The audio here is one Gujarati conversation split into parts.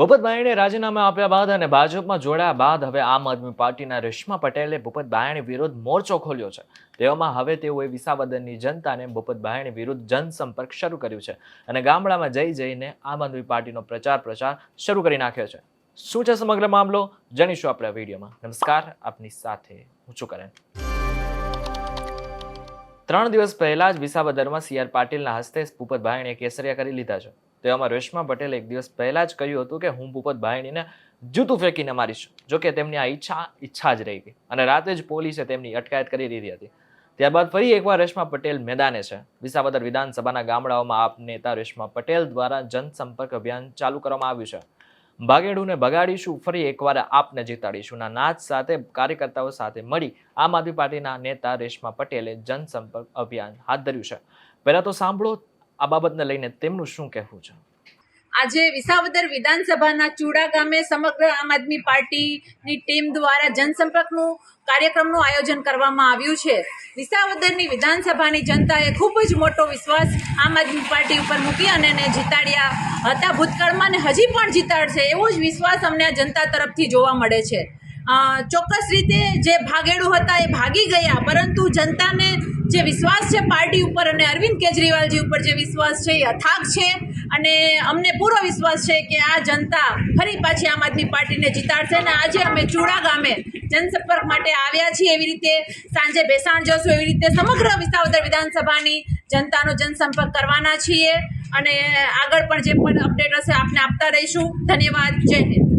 ભૂપતભાઈને રાજીનામા આપ્યા બાદ અને ભાજપમાં જોડાયા બાદ હવે આમ આદમી પાર્ટીના રેશમા પટેલે ભૂપતભાઈની વિરુદ્ધ મોરચો ખોલ્યો છે. તેવામાં હવે તેઓએ વિસાવદનની જનતાને ભૂપતભાઈની વિરુદ્ધ જનસંપર્ક શરૂ કર્યું છે અને ગામડામાં જઈ જઈને આમ આદમી પાર્ટીનો પ્રચાર પ્રચાર શરૂ કરી નાખ્યો છે. શું છે સમગ્ર મામલો? જાણીશું આપણે આ વિડીયોમાં. નમસ્કાર. આપની સાથે હું છું કરણ. ત્રણ દિવસ પહેલા જ વિસાવદરમાં સી આર પાટીલના હસ્તે ભૂપતભાઈને કેસરિયા કરી લીધા છે. તેવામાં રેશમા પટેલે એક દિવસ પહેલાં જ કહ્યું હતું કે હું ભૂપતભાઈણીને જૂતું ફેંકીને મારીશ જોકે તેમની આ ઈચ્છા ઈચ્છા જ રહી ગઈ અને રાતે જ પોલીસે તેમની અટકાયત કરી દીધી હતી. ત્યારબાદ ફરી એકવાર રેશમા પટેલ મેદાને છે. વિસાવદર વિધાનસભાના ગામડાઓમાં આપ નેતા રેશમા પટેલ દ્વારા જનસંપર્ક અભિયાન ચાલુ કરવામાં આવ્યું છે. ભાગેડુને બગાડીશું, ફરી એકવાર આપને જીતાડીશું. ના નાચ સાથે કાર્યકર્તાઓ સાથે મળી આમ આદમી પાર્ટીના નેતા રેશમા પટેલે જનસંપર્ક અભિયાન હાથ ધર્યું છે. પહેલાં તો સાંભળો આ બાબતને લઈને તેમનું શું કહેવું છે? આજે વિસાવદર વિધાનસભાના ચુડા ગામે સમગ્ર આમ આદમી પાર્ટીની ટીમ દ્વારા જનસંપર્કનું કાર્યક્રમનું આયોજન કરવામાં આવ્યું છે. વિસાવદરની વિધાનસભાની જનતાએ ખૂબ જ મોટો વિશ્વાસ આમ આદમી પાર્ટી ઉપર મૂકી અને એને જીતાડ્યા હતા. ભૂતકાળમાં ને હજી પણ જીતાડશે એવો જ વિશ્વાસ અમને આ જનતા તરફથી જોવા મળે છે. ચોક્કસ રીતે જે ભાગેડું હતા એ ભાગી ગયા, પરંતુ જનતાને જે વિશ્વાસ છે પાર્ટી ઉપર અને અરવિંદ કેજરીવાલજી ઉપર જે વિશ્વાસ છે એ અથાગ છે. અને અમને પૂરો વિશ્વાસ છે કે આ જનતા ફરી પાછી આમ આદમી પાર્ટીને જીતાડશે અને આજે અમે ચૂડા ગામે જનસંપર્ક માટે આવ્યા છીએ એવી રીતે સાંજે બેસાણ જશું એવી રીતે સમગ્ર વિસાવદર વિધાનસભાની જનતાનો જનસંપર્ક કરવાના છીએ. અને આગળ પણ જે પણ અપડેટ હશે આપને આપતા રહીશું. ધન્યવાદ. જય હિન્દ.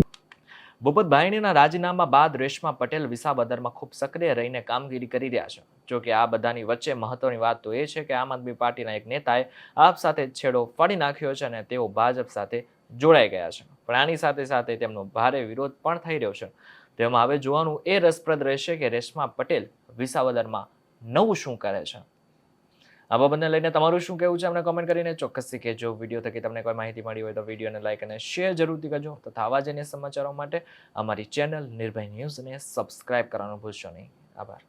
ભૂપતભાઈણીના રાજીનામા બાદ રેશમા પટેલ વિસાવદરમાં ખૂબ સક્રિય રહીને કામગીરી કરી રહ્યા છે. જો કે આ બધાની વચ્ચે મહત્વની વાત તો એ છે કે આમ આદમી પાર્ટીના એક નેતાએ આપ સાથે છેડો ફાડી નાખ્યો છે અને તેઓ ભાજપ સાથે જોડાઈ ગયા છે. પણ આની સાથે સાથે તેમનો ભારે વિરોધ પણ થઈ રહ્યો છે. તેમાં હવે જોવાનું એ રસપ્રદ રહેશે કે રેશમા પટેલ વિસાવદરમાં નવું શું કરે છે. આ બાબતને લઈને તમારું શું કહેવું છે? અમને કોમેન્ટ કરીને ચોક્કસથી કહેજો. વીડિયો થકી તમને કોઈ માહિતી મળી હોય તો વિડીયોને લાઈક અને શેર જરૂરથી કરજો. તથા આવા જ અન્ય સમાચારો માટે અમારી ચેનલ નિર્ભય ન્યૂઝને સબસ્ક્રાઇબ કરવાનું ભૂલશો નહીં. આભાર.